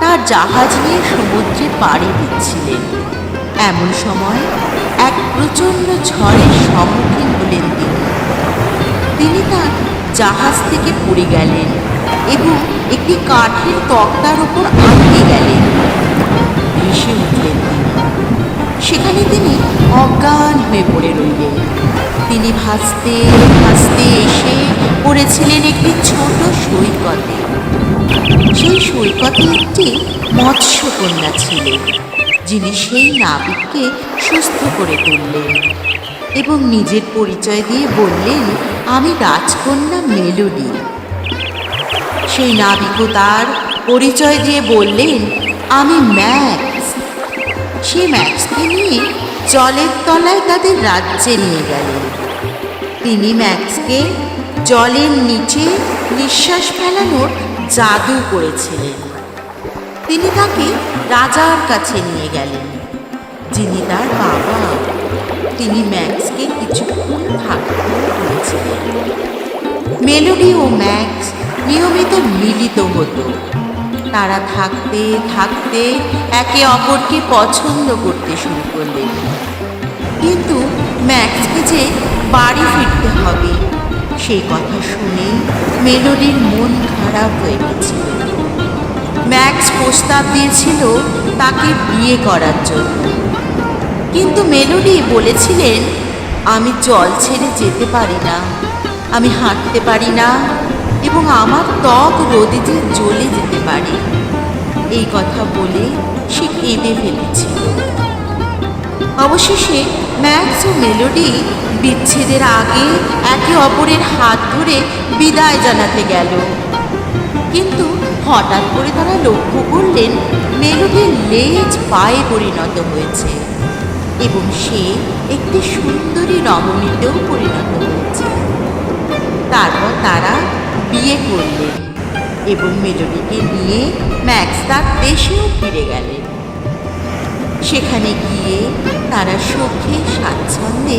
তার জাহাজ নিয়ে সমুদ্রে পাড়ি দিচ্ছিলেন এমন সময় এক প্রচণ্ড ঝড়ের সম্মুখীন হলেন তিনি। তিনি তার জাহাজ থেকে পড়ে গেলেন এবং একটি কাঠের তক্তার উপর আটকে গেলেন। ভেসে উঠলেন সেখানে তিনি অজ্ঞান হয়ে পড়ে রইলেন। তিনি ভাসতে ভাসতে এসে পড়েছিলেন একটি ছোট সৈকতে। সেই সৈকতে একটি মৎস্যকন্যা ছিল যিনি সেই নাবিককে সুস্থ করে তুললেন এবং নিজের পরিচয় দিয়ে বললেন, আমি রাজকন্যা মেলোডি সেই নাবিকও তার পরিচয় দিয়ে বললেন, আমি ম্যাক্স সে ম্যাক্সকে নিয়ে জলের তলায় তাদের রাজ্যে নিয়ে গেলেন। তিনি ম্যাক্সকে জলের নিচে নিঃশ্বাস ফেলানোর জাদু করেছিলেন। তিনি তাকে রাজার কাছে নিয়ে গেলেন, যিনি তার বাবা। তিনি ম্যাক্সকে কিছুক্ষণ থাকতে বলেছিলেন। মেলোডি ও ম্যাক্স নিয়মিত মিলিত হতো। তারা থাকতে থাকতে একে অপরকে পছন্দ করতে শুরু করলেন কিন্তু ম্যাক্সকে যে বাড়ি ফিরতে হবে, সেই কথা শুনে মেলোডির মন খারাপ হয়ে গেছিল ম্যাক্স প্রস্তাব দিয়েছিল তাকে বিয়ে করার জন্য। কিন্তু মেলোডি বলেছিলেন, আমি জল ছেড়ে যেতে পারি না, আমি হাঁটতে পারি না এবং আমার ত্বক রোদে যে জ্বলে যেতে পারে, এই কথা বলে সে কেঁদে ফেলেছিল অবশেষে ম্যাক্স ও মেলোডি বিচ্ছেদের আগে একে অপরের হাত ধরে বিদায় জানাতে গেল। কিন্তু হঠাৎ করে তারা লক্ষ্য করলেন মেলোডির লেজ পায়ে পরিণত হয়েছে এবং সে একটি সুন্দরী রমণীতেও পরিণত হয়েছে। তারপর তারা বিয়ে করলেন এবং মেলোডিকে নিয়ে ম্যাক্স তার দেশেও ফিরে গেলেন। সেখানে গিয়ে তারা সুখে স্বাচ্ছন্দ্যে